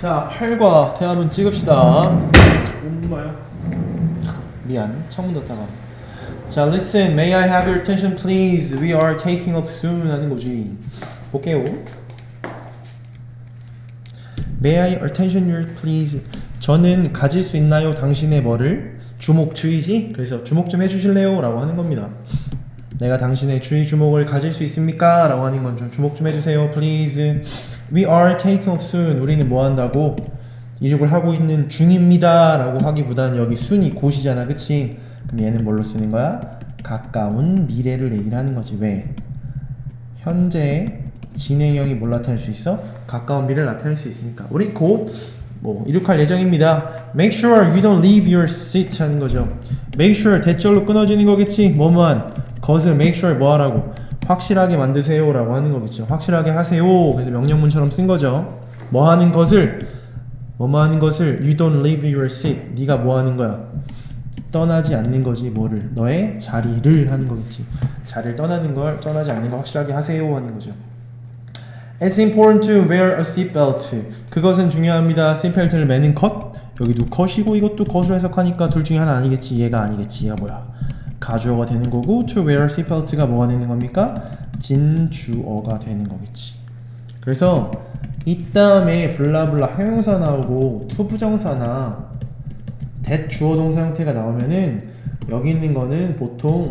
자, 8과 대화문 찍읍시다. 엄마야. 미안, 창문 닫다가. 자, listen, may I have your attention please? We are taking off soon 하는 거지. 볼게요. May I attention your please? 저는 가질 수 있나요? 당신의 뭐를? 주목 주의지? 그래서 주목 좀 해주실래요? 라고 하는 겁니다. 내가 당신의 주의 주목을 가질 수 있습니까? 라고 하는 건 좀 주목 좀 해주세요, please. We are taking off soon. 우리는 뭐 한다고? 이륙을 하고 있는 중입니다. 라고 하기보다는 여기 순이 곧이잖아, 그치? 그럼 얘는 뭘로 쓰는 거야? 가까운 미래를 얘기를 하는 거지. 왜? 현재 진행형이 뭘 나타낼 수 있어? 가까운 미래를 나타낼 수 있으니까. 우리 곧 뭐 이륙할 예정입니다. Make sure you don't leave your seat 하는 거죠. Make sure 대절로 끊어지는 거겠지. 뭐만 것을 make sure 뭐 하라고 확실하게 만드세요라고 하는 거겠죠. 확실하게 하세요. 그래서 명령문처럼 쓴 거죠. 뭐 하는 것을 뭐뭐 하는 것을 you don't leave your seat. 네가 뭐 하는 거야? 떠나지 않는 거지 뭐를 너의 자리를 하는 거겠지. 자리를 떠나는 걸 떠나지 않는 걸 확실하게 하세요 하는 거죠. It's important to wear a seatbelt. 그것은 중요합니다. seatbelt를 매는 것. 여기도 컷이고 이것도 컷으로 해석하니까 둘 중에 하나 아니겠지. 얘가 아니겠지. 얘가 뭐야? 가주어가 되는 거고 to wear seatbelt가 뭐가 되는 겁니까? 진주어가 되는 거겠지. 그래서 이 다음에 블라블라 형용사 나오고 투부정사나 대주어 동사 형태가 나오면은 여기 있는 거는 보통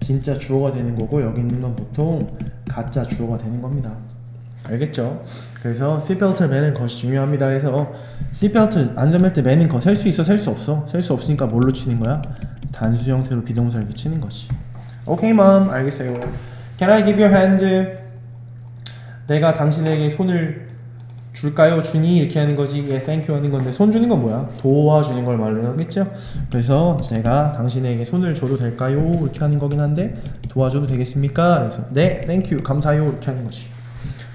진짜 주어가 되는 거고 여기 있는 건 보통 가짜 주어가 되는 겁니다. 알겠죠? 그래서 seatbelt를 매는 것이 중요합니다. 해서 seatbelt 안전벨트 매는 거 셀 수 있어, 셀 수 없어? 셀 수 없으니까 뭘로 치는 거야? 단수 형태로 비동사를 이렇게 치는 거지. 오케이, mom. 알겠어요. Can I give your hand? 내가 당신에게 손을 줄까요? 주니? 이렇게 하는 거지. 예, thank you 하는 건데 손 주는 건 뭐야? 도와주는 걸 말로 하겠죠? 그래서 제가 당신에게 손을 줘도 될까요? 이렇게 하는 거긴 한데 도와줘도 되겠습니까? 그래서 네, thank you. 감사해요. 이렇게 하는 거지.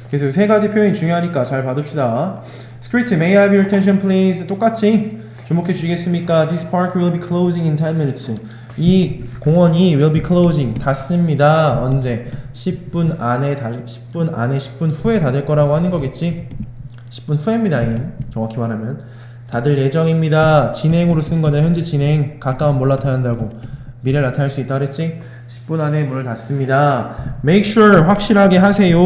그래서 이세 가지 표현이 중요하니까 잘 받읍시다. Script, may I have your attention please? 똑같이 주목해 주시겠습니까? This park will be closing in 10 minutes. 이 공원이 will be closing 닫습니다. 언제? 10분 안에 다 10분 안에 10분 후에 닫을 거라고 하는 거겠지? 10분 후입니다. 정확히 말하면 닫을 예정입니다. 진행으로 쓴 거죠. 현재 진행 가까운 뭘 나타낸다고 미래를 나타낼 수 있다 그랬지? 10분 안에 문을 닫습니다. Make sure 확실하게 하세요.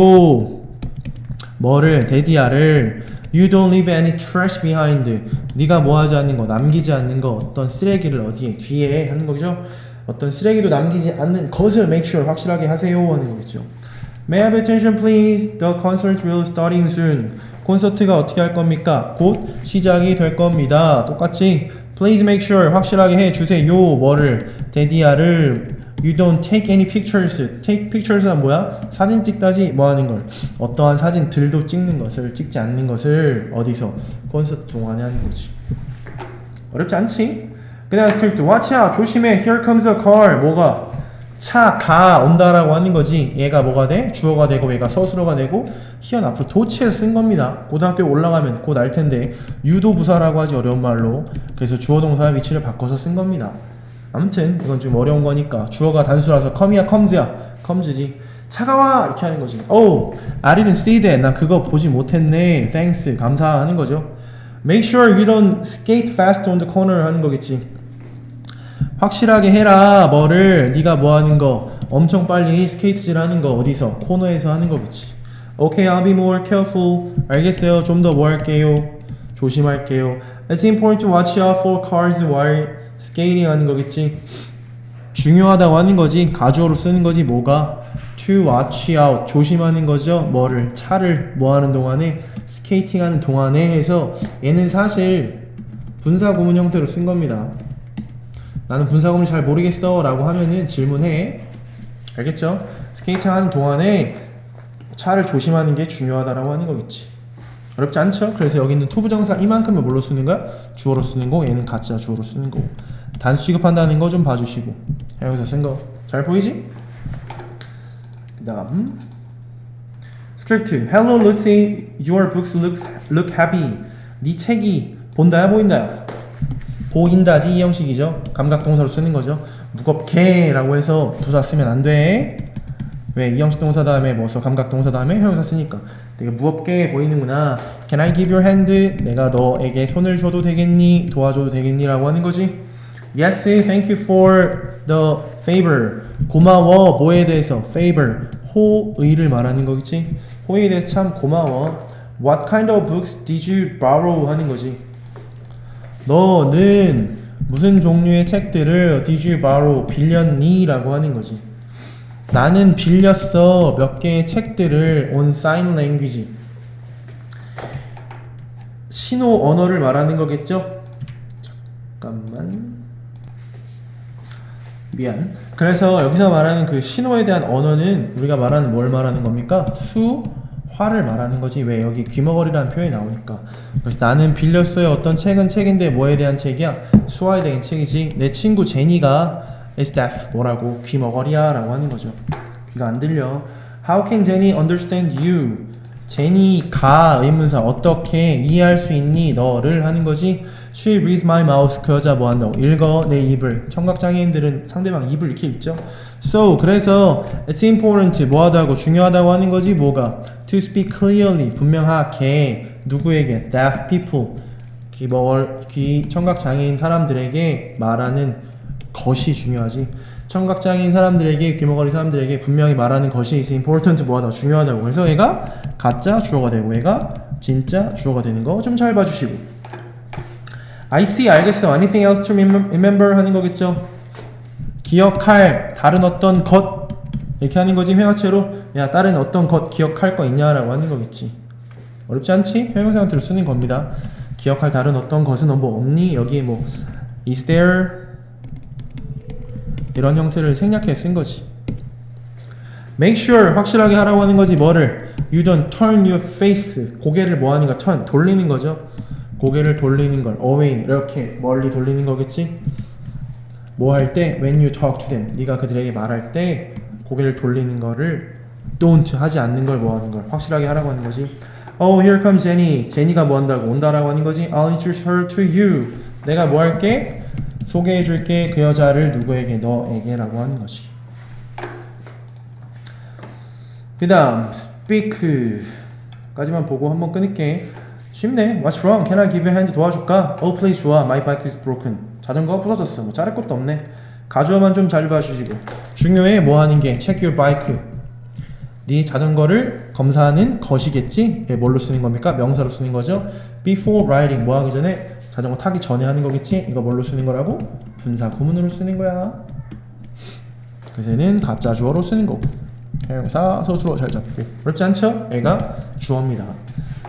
뭐를 데디아를 You don't leave any trash behind. 네가 뭐 하지 않는 거, 남기지 않는 거, 어떤 쓰레기를 어디에 뒤에 하는 거죠. 어떤 쓰레기도 남기지 않는 것을 make sure 확실하게 하세요 하는 거겠죠. May I have attention please? The concert will starting soon. 콘서트가 어떻게 할 겁니까? 곧 시작이 될 겁니다. 똑같이 Please make sure 확실하게 해 주세요. 뭐를 데디아를 You don't take any pictures. Take pictures는 뭐야? 사진 찍다지 뭐 하는 걸. 어떠한 사진들도 찍는 것을 찍지 않는 것을 어디서 콘서트 동안에 하는 거지. 어렵지 않지? 그다음 스크립트 out 조심해 here comes a car 뭐가 차가 온다라고 하는 거지 얘가 뭐가 돼? 주어가 되고 얘가 서술어가 되고 희연 앞으로 도치해서 쓴 겁니다 고등학교 올라가면 곧 알 텐데 유도 부사라고 하지 어려운 말로 그래서 주어 동사의 위치를 바꿔서 쓴 겁니다 아무튼 이건 좀 어려운 거니까 주어가 단수라서 come이야 comes야 comes지 차가워 이렇게 하는 거지 Oh I didn't see that 나 그거 보지 못했네 thanks 감사하는 거죠 Make sure you don't skate fast on the corner 하는 거겠지 확실하게 해라 뭐를 네가 뭐 하는 거 엄청 빨리 스케이트질 하는 거 어디서 코너에서 하는 거겠지 Okay I'll be more careful 알겠어요 좀 더 뭐 할게요 조심할게요 It's important to watch out for cars while skating 하는 거겠지? 중요하다고 하는 거지? 가주어로 쓰는 거지? 뭐가? to watch out 조심하는 거죠? 뭐를? 차를 뭐 하는 동안에? 스케이팅 하는 동안에 해서 얘는 사실 분사 구문 형태로 쓴 겁니다. 나는 분사 구문 잘 모르겠어 라고 하면은 질문해. 알겠죠? 스케이팅 하는 동안에 차를 조심하는 게 중요하다라고 하는 거겠지. 어렵지 않죠? 그래서 여기 있는 투부정사 이만큼을 뭘로 쓰는 거야? 주어로 쓰는 거? 얘는 가짜 주어로 쓰는 거고 단수 취급한다는 거 좀 봐주시고 여기서 쓴 거 잘 보이지? 그 다음 스크립트 Hello Lucy, your books looks, look happy 네 책이 본다야 보인다야? 보인다지 이 형식이죠. 감각 동사로 쓰는 거죠. 무겁게 라고 해서 부사 쓰면 안 돼. 왜 이형식 동사 다음에 뭐써 감각 동사 다음에 형용사 쓰니까 되게 무겁게 보이는구나. Can I give your hand? 내가 너에게 손을 줘도 되겠니? 도와줘도 되겠니?라고 하는 거지. Yes, thank you for the favor. 고마워. 뭐에 대해서? favor. 호의를 말하는 거겠지. 호의에 대해서 참 고마워. What kind of books did you borrow? 하는 거지. 너는 무슨 종류의 책들을 did you borrow 빌렸니? 라고 하는 거지. 나는 빌렸어 몇 개의 책들을 on sign language. 신호 언어를 말하는 거겠죠? 잠깐만. 미안. 그래서 여기서 말하는 그 신호에 대한 언어는 우리가 말하는 뭘 말하는 겁니까? 수 화를 말하는 거지. 왜 여기 귀머거리라는 표현이 나오니까. 그래서 나는 빌렸어요. 어떤 책은 책인데 뭐에 대한 책이야? 수화에 대한 책이지. 내 친구 제니가 is deaf. 뭐라고? 귀머거리야 라고 하는 거죠. 귀가 안 들려. How can Jenny understand you? 제니가 의문사 어떻게 이해할 수 있니? 너를 하는 거지. She reads my mouth. 그 여자 뭐 한다고? 읽어 내 입을. 청각 장애인들은 상대방 입을 이렇게 읽죠. So 그래서 it's important 뭐하다고 중요하다고 하는 거지 뭐가 to speak clearly 분명하게 누구에게 deaf people 귀 청각 장애인 사람들에게 말하는 것이 중요하지. 청각 장애인 사람들에게 귀머거리 사람들에게 분명히 말하는 것이 is important 뭐하다 중요하다고. 그래서 얘가 가짜 주어가 되고 얘가 진짜 주어가 되는 거 좀 잘 봐주시고. I see 알겠어. Anything else to remem- remember 하는 거겠죠. 기억할 다른 어떤 것 이렇게 하는 거지 회화체로 야 다른 어떤 것 기억할 거 있냐라고 하는 거겠지. 어렵지 않지? 형용사 형태로 쓰는 겁니다. 기억할 다른 어떤 것은 뭐 없니? 여기 뭐 is there 이런 형태를 생략해 쓴 거지. Make sure 확실하게 하라고 하는 거지 뭐를 You don't turn your face 고개를 뭐 하는 거 turn 돌리는 거죠. 고개를 돌리는 걸 away 이렇게 멀리 돌리는 거겠지. 뭐 할 때 when you talk to them 네가 그들에게 말할 때 고개를 돌리는 거를 don't 하지 않는 걸 뭐 하는 걸 확실하게 하라고 하는 거지. Oh here comes Jenny. 제니가 뭐 한다고 온다라고 하는 거지. I'll introduce her to you. 내가 뭐 할게? 소개해 줄게 그 여자를 누구에게 너에게 라고 하는 거지. 그다음 speak까지만 보고 한번 끊을게. 쉽네. What's wrong? Can I give you a hand? 도와줄까? Oh please 좋아. My bike is broken. 자전거가 부서졌어. 뭐 자를 것도 없네. 가주어만 좀 잘 봐주시고. 중요해 뭐 하는 게 check your bike. 네 자전거를 검사하는 것이겠지? 예, 뭘로 쓰는 겁니까? 명사로 쓰는 거죠. Before riding 뭐 하기 전에 자전거 타기 전에 하는 거겠지? 이거 뭘로 쓰는 거라고? 분사 구문으로 쓰는 거야. 얘는 가짜 주어로 쓰는 거고. 형용사 소수로 잘 잡고. 어렵지 않죠? 얘가 주어입니다.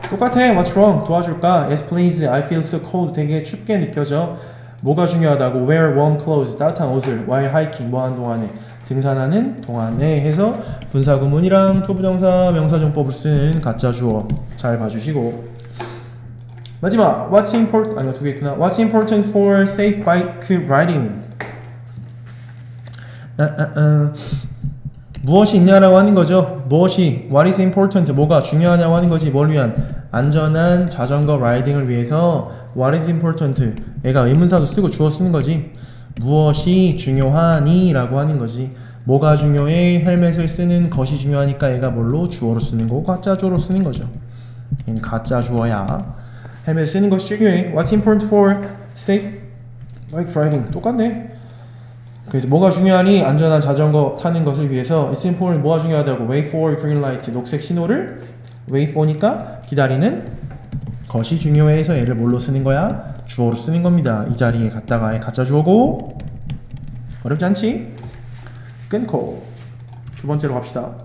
똑같아. What's wrong? 도와줄까? Yes, please. I feel so cold. 되게 춥게 느껴져. 뭐가 중요하다고? Wear warm clothes. 따뜻한 옷을. While hiking. 뭐 하는 동안에? 등산하는 동안에 해서 분사구문이랑 투부정사 명사정법을 쓰는 가짜 주어 잘 봐주시고 마지막 What's important? 아니요 두개 있구나 What's important for safe bike riding? 아, 아, 아. 무엇이 있냐라고 하는 거죠. 무엇이 What is important? 뭐가 중요하냐고 하는 거지. 뭘 위한 안전한 자전거 라이딩을 위해서 What is important? 얘가 의문사도 쓰고 주어 쓰는 거지. 무엇이 중요하니?라고 하는 거지. 뭐가 중요해? 헬멧을 쓰는 것이 중요하니까 얘가 뭘로 주어로 쓰는 거고 가짜 주어로 쓰는 거죠. 가짜 주어야. 헬멧 쓰는 것이 중요해. What's important for safe bike riding? 똑같네. 그래서 뭐가 중요하니? 안전한 자전거 타는 것을 위해서 It's important 뭐가 중요하다고 Wait for green light 녹색 신호를 Wait for니까 기다리는 것이 중요해서 얘를 뭘로 쓰는 거야? 주어로 쓰는 겁니다. 이 자리에 갖다가 가짜 주어고 어렵지 않지? 끊고 두 번째로 갑시다.